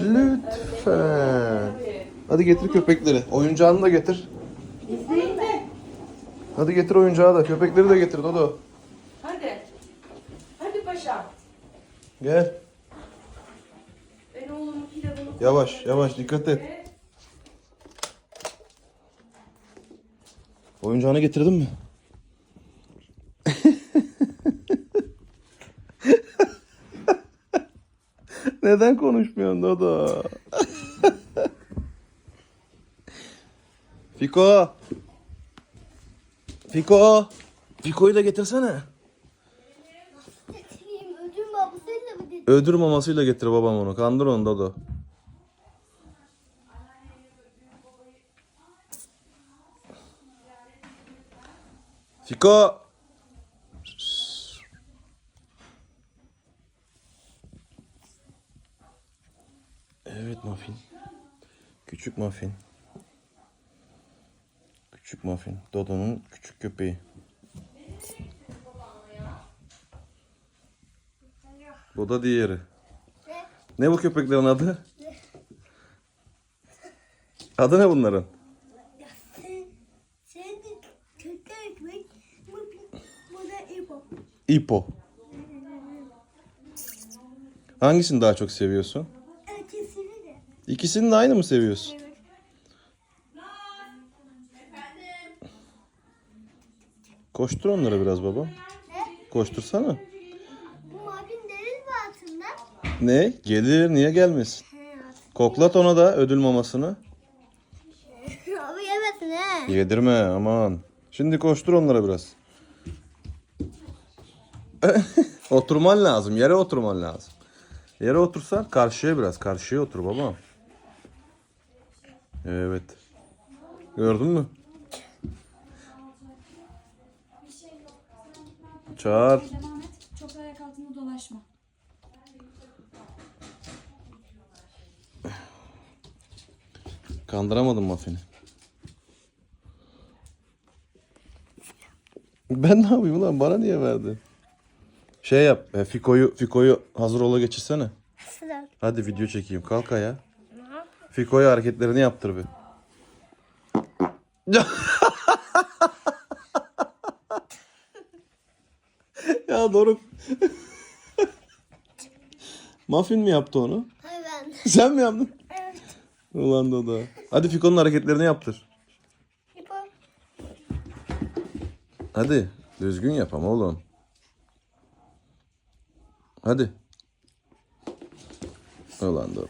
Lütfen. Hadi getir köpekleri. Oyuncağını da getir. İzleyin de. Hadi getir oyuncağı da. Köpekleri de getir Dodo. Hadi. Hadi paşa. Gel. Ben oğlumun kitabını Yavaş yavaş dikkat et. Oyuncağını getirdin mi? Neden konuşmuyorsun Dodo? Fiko. Fiko. Fiko'yu da getirsene. Ödül babasıyla mamasıyla getir babam onu. Kandır onu Dodo. Fiko. Evet muffin. Küçük muffin. Küçük muffin. Dodo'nun küçük köpeği. Da diğeri. Ne bu köpeklerin adı? Adı ne bunların? İpo. Hangisini daha çok seviyorsun? İkisini de aynı mı seviyorsun? Evet. Koştur onları biraz baba. Ne? Koştursana. Bu mavin deniz mi altında? Ne? Gelir niye gelmesin? Koklat ona da ödül mamasını. Abi yemesin he. Yedirme aman. Şimdi koştur onlara biraz. Oturman lazım. Yere oturman lazım. Yere otursan karşıya biraz. Karşıya otur baba. Evet. Gördün mü? Çağır. Devam et. Çok ayak altında dolaşma. Kandıramadım muffini. Ben ne yapayım lan? Bana niye verdin? Şey yap. e, Fiko'yu Fiko'yu hazır ola geçirsene. Hadi video çekeyim. Kalk ayağa. Fiko'ya hareketlerini yaptır bir. ya Doruk. Muffin mi yaptı onu? Hayır ben. Sen mi yaptın? Evet. Ulan Dodo. Hadi Fiko'nun hareketlerini yaptır. İbo. Hadi. Düzgün yap ama oğlum. Hadi. Ulan Dodo.